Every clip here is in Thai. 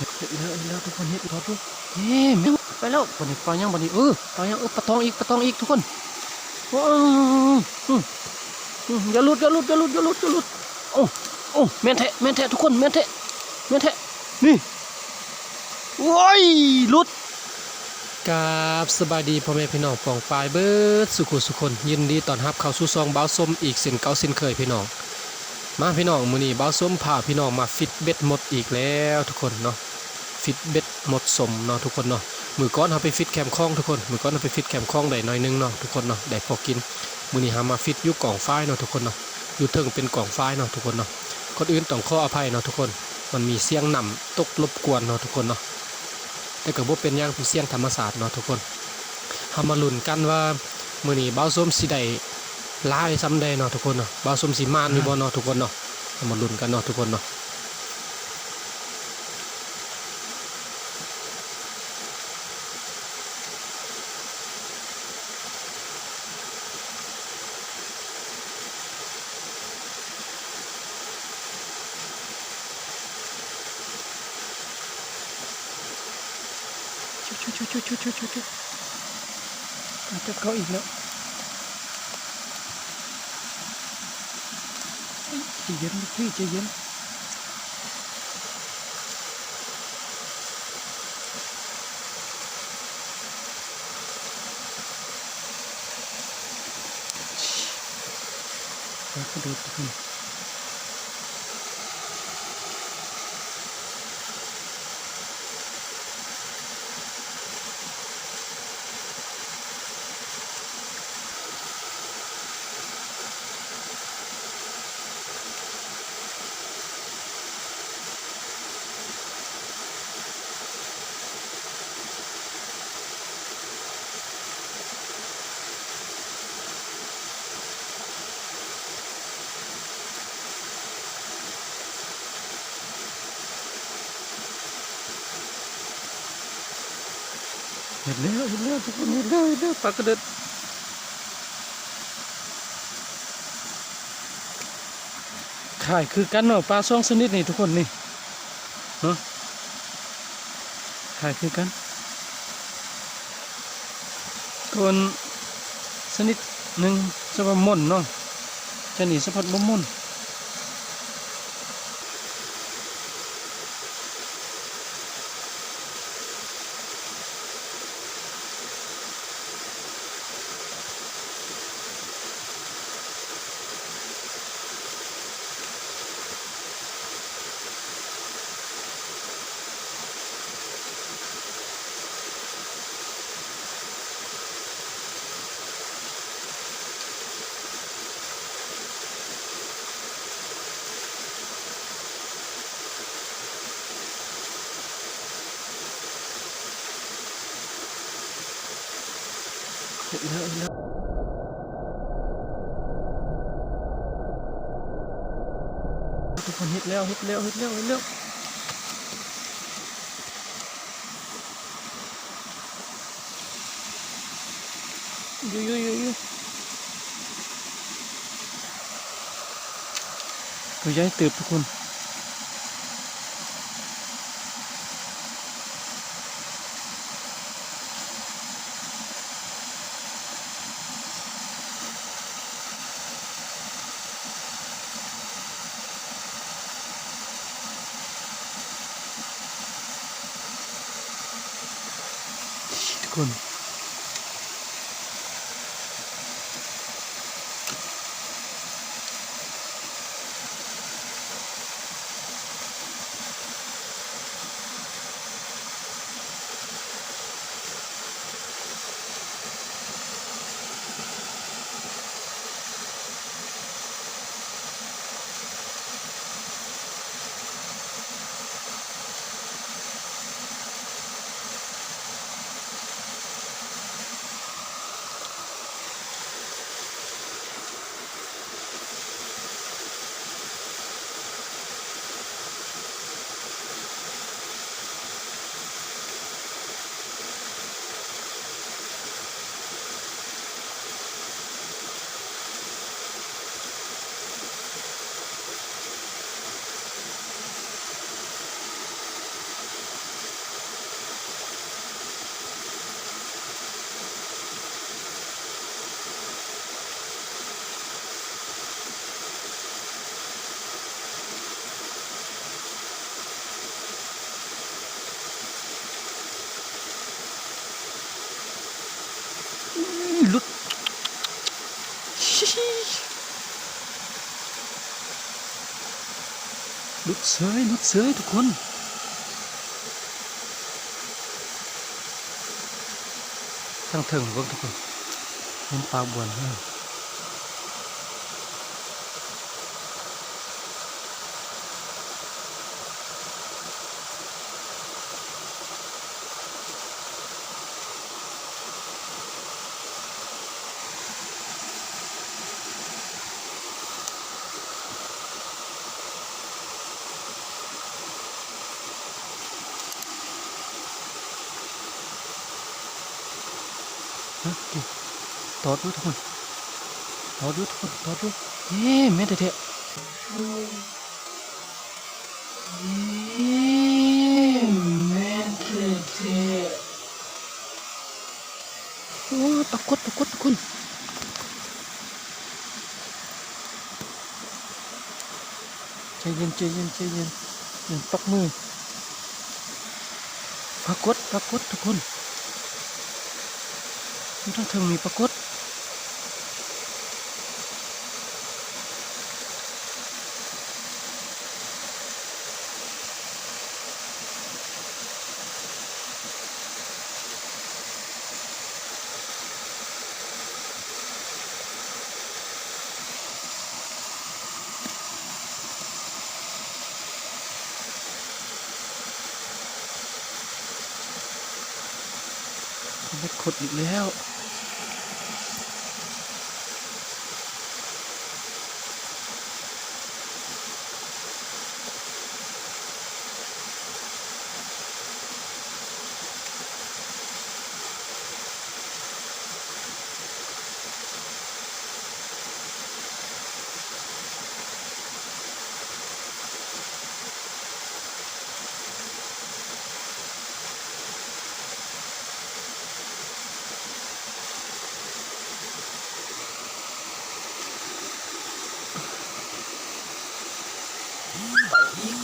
เห็ดแล้วเห็ดแล้วทุกคนเห็ดอีกแล้วทุกเฮ้แม่งไปแล้ววันนี้ปลายังวันนี้เออปลายังเออปลาทองอีกปลาทองอีกทุกคนว้าวอืมอย่าหลุดอย่าหลุดอย่าหลุดอย่าหลุดอย่าหลุดโอ้โอ้แม่นแทะแม่นแทะทุกคนแม่นแทะแม่นแทะนี่โอ้ยหลุดกราบสบายดีพ่อแม่พี่น้องปองปลายเบิดสุขุสุคนยินดีต้อนรับเข้าสู่ซองเบ้าส้มอีกส้นเก่าส้นเคยพี่น้องมาพี่น้องมื้อนี้เบ้าส้มพาพี่น้องมาฟิตเบ็ดหมดอีกแล้วทุกคนเนาะ ฟิตเบ็ดหมดสมเนาะทุกคนเนาะมือก้อนเฮาไปฟิตแคมคลองทุกคนมือก้อนเฮาไปฟิตแคมคลองได้หน่อยหนึงเนาะทุกคนเนาะได้พอกินมือนี้เฮามาฟิตอยู่กล่องฝ้ายเนาะทุกคนเนาะอยู่เทิงเป็นกล่องฝ้ายเนาะทุกคนเนาะคนอื่นต้องขออภัยเนาะทุกคน มันมีเสียงนำตกรบกวนเนาะทุกคนเนาะแต่ก็บ่เป็นหยังเป็นเสียงธรรมศาสตร์เนาะทุกคนเฮามาลุ้นกันว่ามือนี้บ่าส้มสิได้ลายซ้ำใดเนาะทุกคนเนาะเบ่าส้มสิมานอยู่บ่เนาะทุกคนเนาะเฮามาลุ้นกันเนาะทุกคนเนาะ บ่อีกเนาะใจเย็นพี่ใจเย็นก็เดินไป แล้วเห็นแล้วทุกคนเห็นแล้วเห็นแล้วปลากระเด็ดขายคือกันเนาะปลาสองชนิดนี่ทุกคนนี่เนาะขายคือกันตัวนชนิดหนึ่งสะพัดม่นเนาะชนิดสะพัดบ่ม่น เห็นแล้วเห็นแล้วทุกคนเห็ดแล้วเห็ดแล้วเห็ดแล้วเห็ดแล้วยูยูยูยูตัวใหญ่เติบทุกคน Sekunden. ลุดเสยลุดเสยทุกคน ทั้งถึงก็ทุกคนเห็นปลาบวนเออ อดดูทุกคนตอดดูทุกคนตอดดูเย้แม่เด็ดๆเย้แม่เด็ดๆโอ้ปรากฏปรากฏทุกคนใจเย็นใจเย็นใจเย็นเย็นปักมือปรากฏปรากฏทุกคนมันต้องถึงมีปรากฏ ไม่ขดอีกแล้ว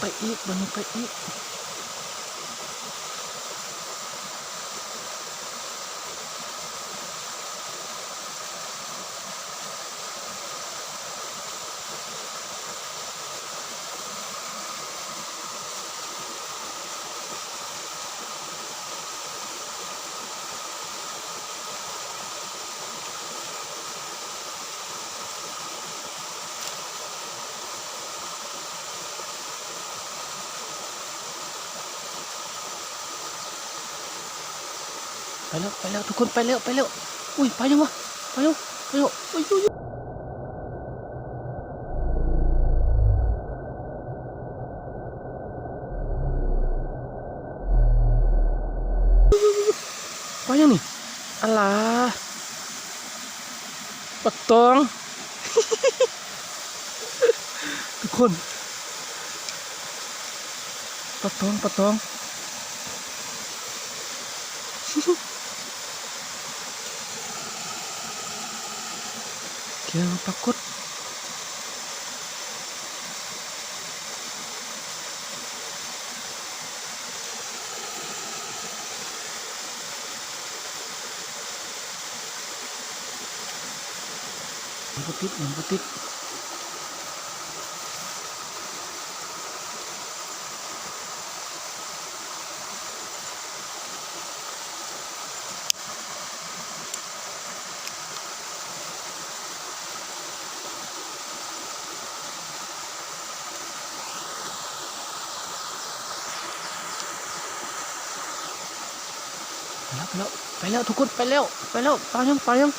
ไปอีก ไปอี แล้วไปแล้วทุกคนไปแล้วไปแล้วอุ้ยไปยังวะไปแล้วไปแล้วอุ้ยอุ้ยอุ้ยไปยังนี่อะไรปักตอง ทุกคนปักตองปักตอง เกี่ยวปรากฏมันก็ติดมันก็ติด ไปแล้ว ไปแล้วทุกคนไปแล้ว ไปแล้วไปยังไปยัง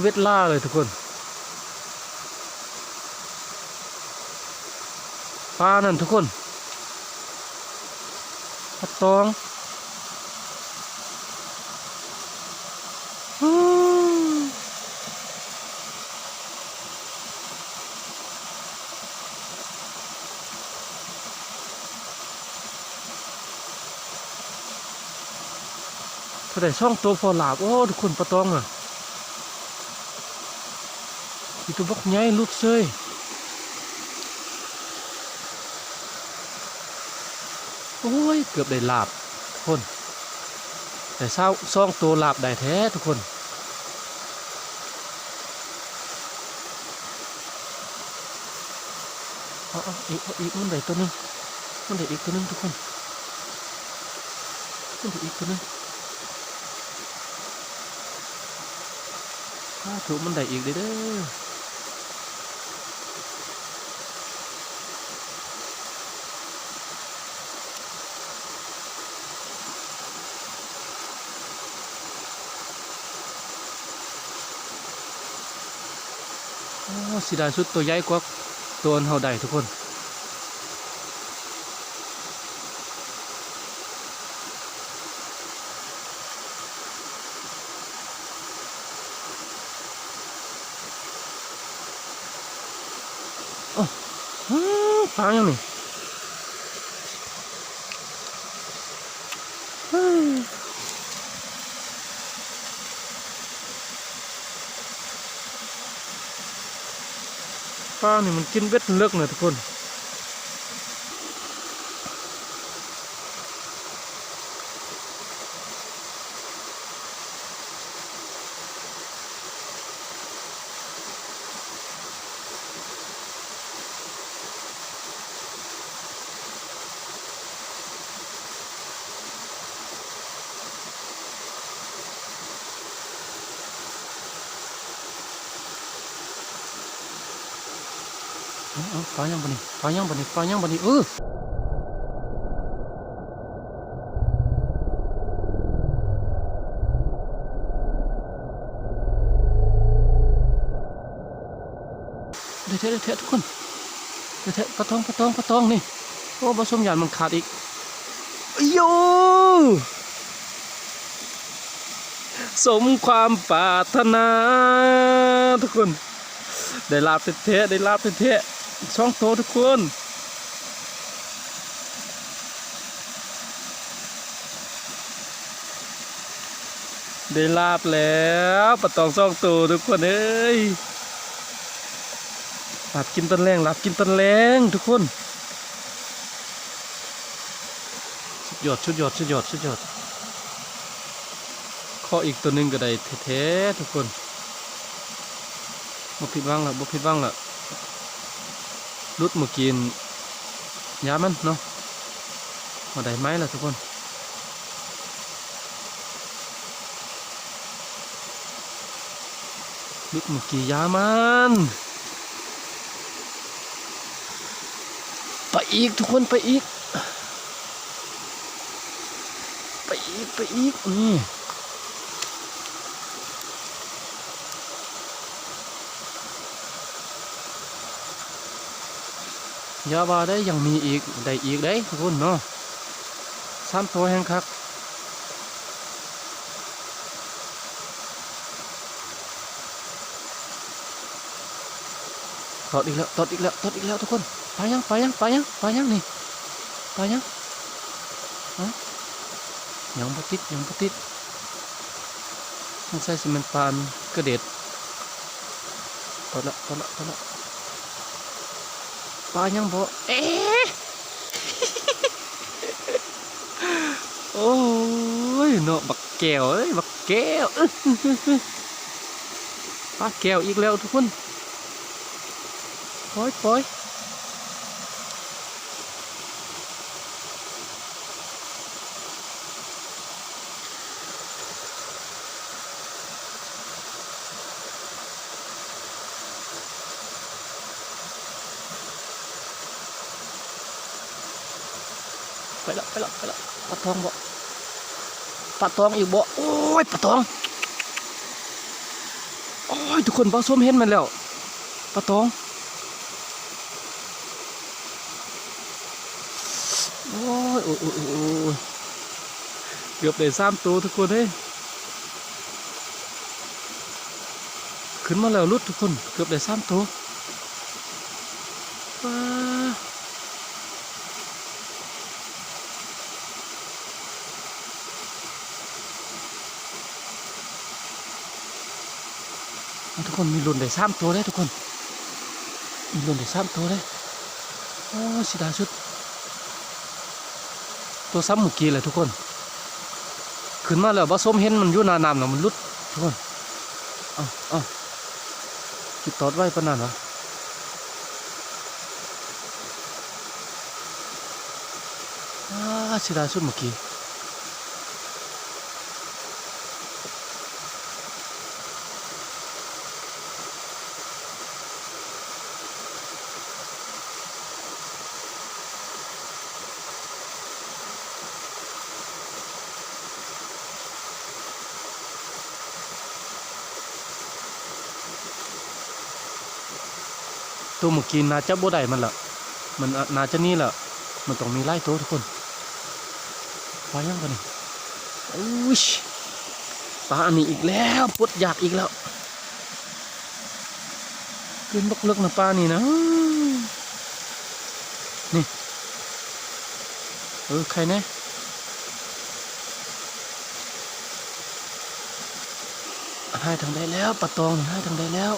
เวทล่าเลยทุกคนปลานั่นทุกคนปลาตองแต่ช่องตัวพอหลาบโอ้ทุกคนปลาตองอะ อีตัวบักใหญ่ลุดเซยโอ้ย เกือบได้ลาบทุกคน แต่เศร้าซ่องตัวลาบได้แท้ทุกคนเอาเอาอีกอีกมันได้ตัวหนึงมันได้อีกตัวหนึงทุกคนมันได้อีกตัวหนึงถ้าถูกมันได้อีกเด้อเด้อโอ้ สีดาชุดตัวใหญ่กว่าตัวอันเฮาได้ทุกคนอื้อปลาอย่างนี้ ปลานี่มันกินเบ็ดเลิกเลยทุกคนเอาเอาปลายังบ่นี่ ปลายังบ่นี่ปลายังบ่นี่เออเดี๋ยวเถอะเดี๋ยวเถอะทุกคนเดี๋ยวเถอะปลาตองปลาตองปลาตองนี่โอ้ผสมยานมันขาดอีกโยสมความปรารถนาทุกคน ได้ลาบเทะได้ลาบเทะ ๆช่องโตทุกคนได้ลาบแล้วปะตองช่องโตทุกคนเอ้ยลาบกินต้นแรงลาบกินต้นแรงทุกคนสุดยอดสุดยอดสุดยอดสุดยอดข้ออีกตัวหนึ่งก็ได้แท้ๆทุกคนบ่ผิดหวังละบ่ผิดหวังละ รุดเมื่อกี้นยามันเนาะมาได้ไหมล่ะทุกคนรุดเมื่อกี้ยามันไปอีกทุกคนไปอีกไปอีกไปอีกนี่ ยาบาได้ยังมีอีก ได้อีกได้ทุกคนเนาะสามตัวแห่งคักตอดอีกแล้วตอดอีกแล้วตอดอีกแล้วทุกคนไปยังไปยังไปยังไปยังนี่ไปยังฮะยังบ่ติดยังบ่ติดต้องใส่ซีเมนต์ปานกระเด็ดตอดละตอดละตอดละ ปลายังบ่เอ๊ะโอ้ยเนาะบักแก้วเอ้ยบักแก้วปลาแก้วอีกแล้วทุกคนปล่อยปล่อย ไปละไปละไปละปลาทองบ่ปลาทองอีกบ่โอ้ยปลาทองโอ้ยทุกคนบาส้มเห็นมันแล้วปลาทองโอ้ยโอ้ยโอ้ยโอ้ยโอ้ยเกือบได้สามตัวทุกคนเฮ้ยขึ้นมาแล้วลุดทุกคนเกือบได้สามตัวว้า เอา ทุกคนมีหล่นได้สามตัวเลยทุกคน มีหล่นได้สามตัวเลยโอ้สีดาชุด ตัวซ้ำเมื่อกี้เลยทุกคน ขึ้นมาแล้วบ่ส้มเห็นมันยู่นาน้ำแล้วมันลุดทุกคนเอาเอาจิตตอดไว้ปานนั้นวะอ้าสีดายสุดเมื่อกี้ ตัวเมื่อกี้น่าจะบ่ได้มันละมันน่าจะนี่ละมันต้องมีไล่ตัวทุกคนปยังกันนี่อุ้ยปลาอันนี้อีกแล้วปวดอยากอีกแล้วกินบกเลิกนะปลานี่นะนี่เออใครแน่ให้ทางใดแล้วปลาตองให้ทางใดแล้ว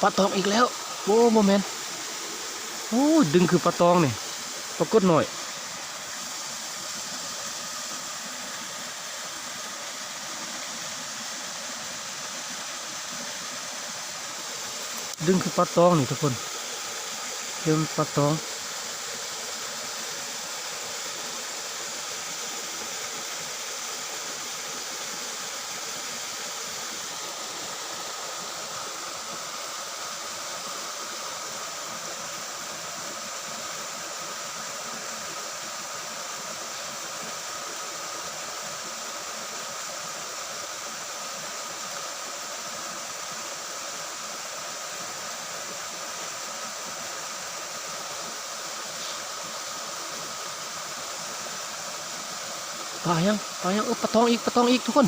ปลาตองอีกแล้ว โอ้โมเมนต์โอ้ดึงคือปลาตองนี่ปรากฏหน่อยดึงคือปลาตองนี่ทุกคนเรียมปลาตอง ปลายัง ปลายังเออปลาตองอีกปลาตองอีกทุกคน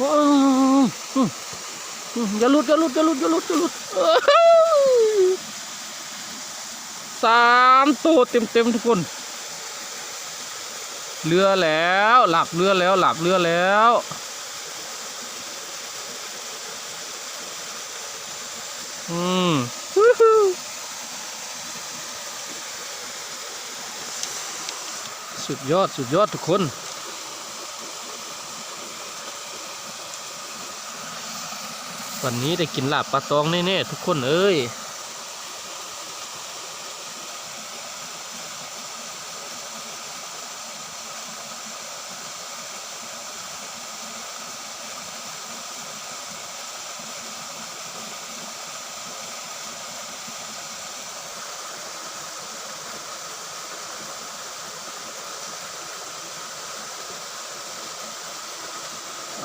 ว้าวอืมอืมอย่าหลุดอย่าหลุดอย่าหลุดอย่าหลุดอย่าหลุดเอ้ยสา มตัวเต็มเต็มๆทุกคน เรือแล้ว หลักเรือแล้ว หลักเรือแล้วอืมวู้ฮู้สุดยอดสุดยอดทุกคนวันนี้ได้กินลาบปลาตองแน่ๆทุกคนเอ้ย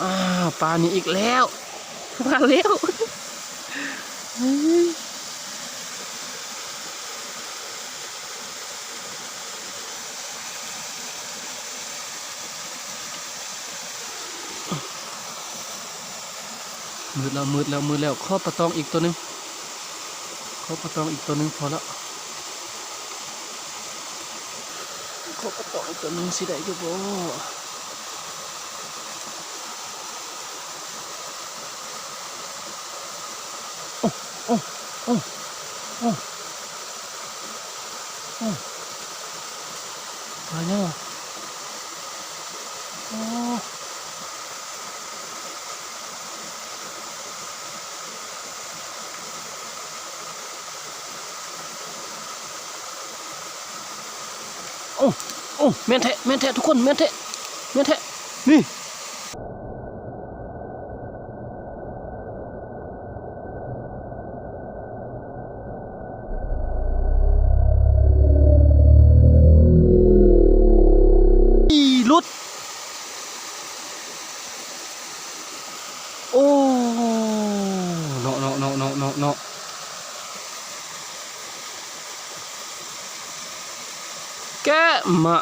อ้านี่อีกแล้วมาแล้วเฮ้ยมืดแล้วมืดแล้วมืดแล้วข้อปลาตองอีกตัวหนึงข้อปลาตองอีกตัวหนึงพอละข้อปลาตองอีกตัวหนึงสิได้อยู่บ่ โอ้โอ้โอ้มาเนี่ยโอ้โอ้โอ้แม่นแท้แม่นแท้ทุกคนแม่นแท้แม่นแท้นี่ แกะมา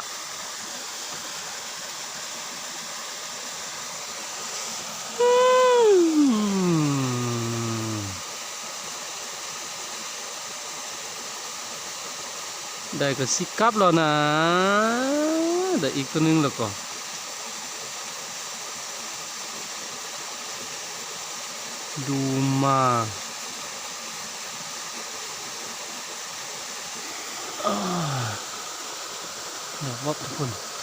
ได้ก็สิกลับแล้วนะ ได้อีกตัวนึงแล้วก็ดูมา 네, what happened?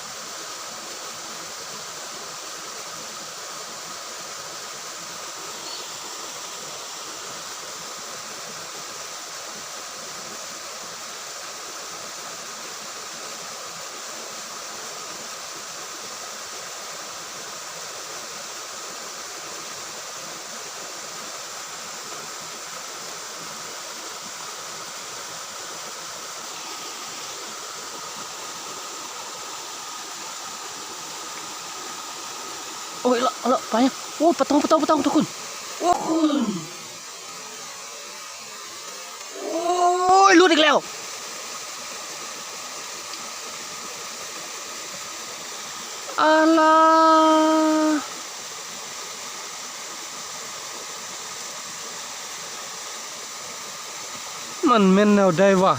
ไปโอ้ปะตองปะตองปะตองทุกคนโอ้ยโอ้ยรุดอีกแล้วอะไรมันแม่นแนวได้วะ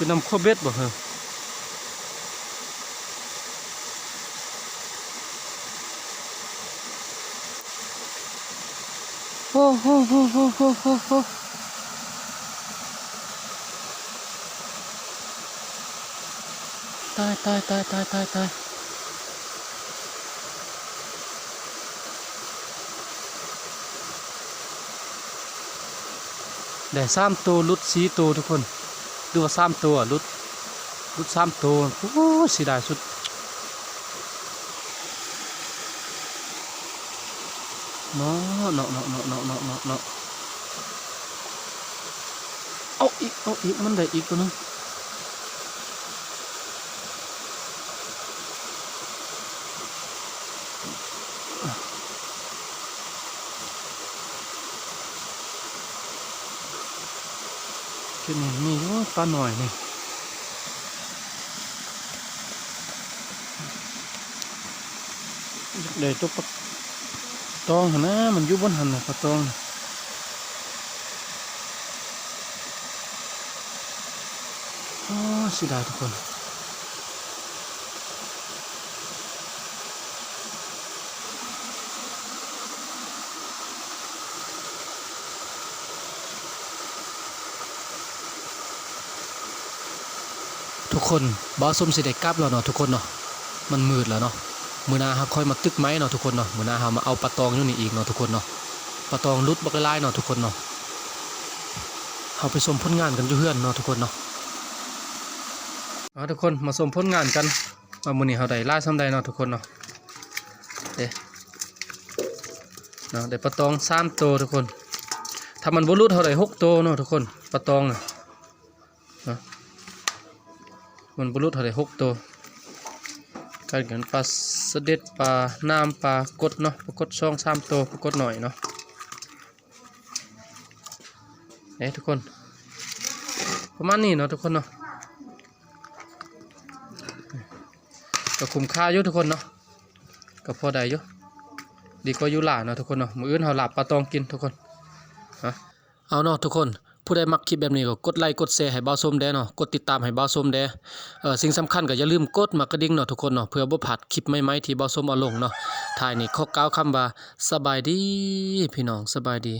มเป็นน้ำข้าวเบ็ดบ่เหรอโอ้โหโหโหโหโหโหตายตายตายตายตายตายได้สามตัวลุดสีตัวทุกคน ดูสามตัวลุดลุดสามตัวโอ้สีดายสุดเนาะเนาะเนาะเนาะเนาะเนาะเนาะเอาอีกเอาอีกมันได้อีกตัวนึง็หน่อยนี่เดี๋ยวตัวตองนะมันยุบบนหันนะปลาตองอ๋อสุดาทุกคน ทุกคนบอสส้มสิได้กลับแล้วเนาะทุกคนเนาะมันมืดแล้วเนาะมือนาเฮาค่อยมาตึกไม้เนาะทุกคนเนาะมือนาเฮามาเอาปลาตองอยู่นี่อีกเนาะทุกคนเนาะปลาตองรุดบักหลายๆเนาะทุกคนเนาะเฮาไปชมผลงานกันอยู่เฮือนเนาะทุกคนเนาะเอาทุกคนมาชมผลงานกันว่ามือนี้เฮาได้หลายซำใดเนาะทุกคนเนาะเด้เนาะได้ปลาตองสามตัวทุกคนถ้ามันบ่รุดเฮาได้หกตัวเนาะทุกคนปลาตองน่ะ มันบรรลุเท่าไรหกตัวการเกันปลาเสด็จปลาน้ำปลากดเนาะปลากดช่องสามตัวปลากดหน่อยเนาะเอ้ทุกคน ประมาณนี้เนาะทุกคนเนาะก็คุ้มค่าอยู่ทุกคนเนาะก็พอได้อยู่ดีกว่าอยู่หลาเนาะทุกคนเนาะมืออื่นเขาหลับปลาตองกินทุกคนฮะเอาเนาะทุกคน ผู้ใดมักคลิปแบบนี้ก็กดไลค์กดแชร์ให้บ้าส้มแด้เนาะกดติดตามให้บ้าส้มแด้เออสิ่งสำคัญก็อย่าลืมกดมากระดิ่งเนาะทุกคนเนาะเพื่อบ่พลาดคลิปใหม่ๆที่บ้าส้มเอาลงเนาะท้ายนี้ขอกล่าวคำว่าสบายดีพี่น้องสบายดี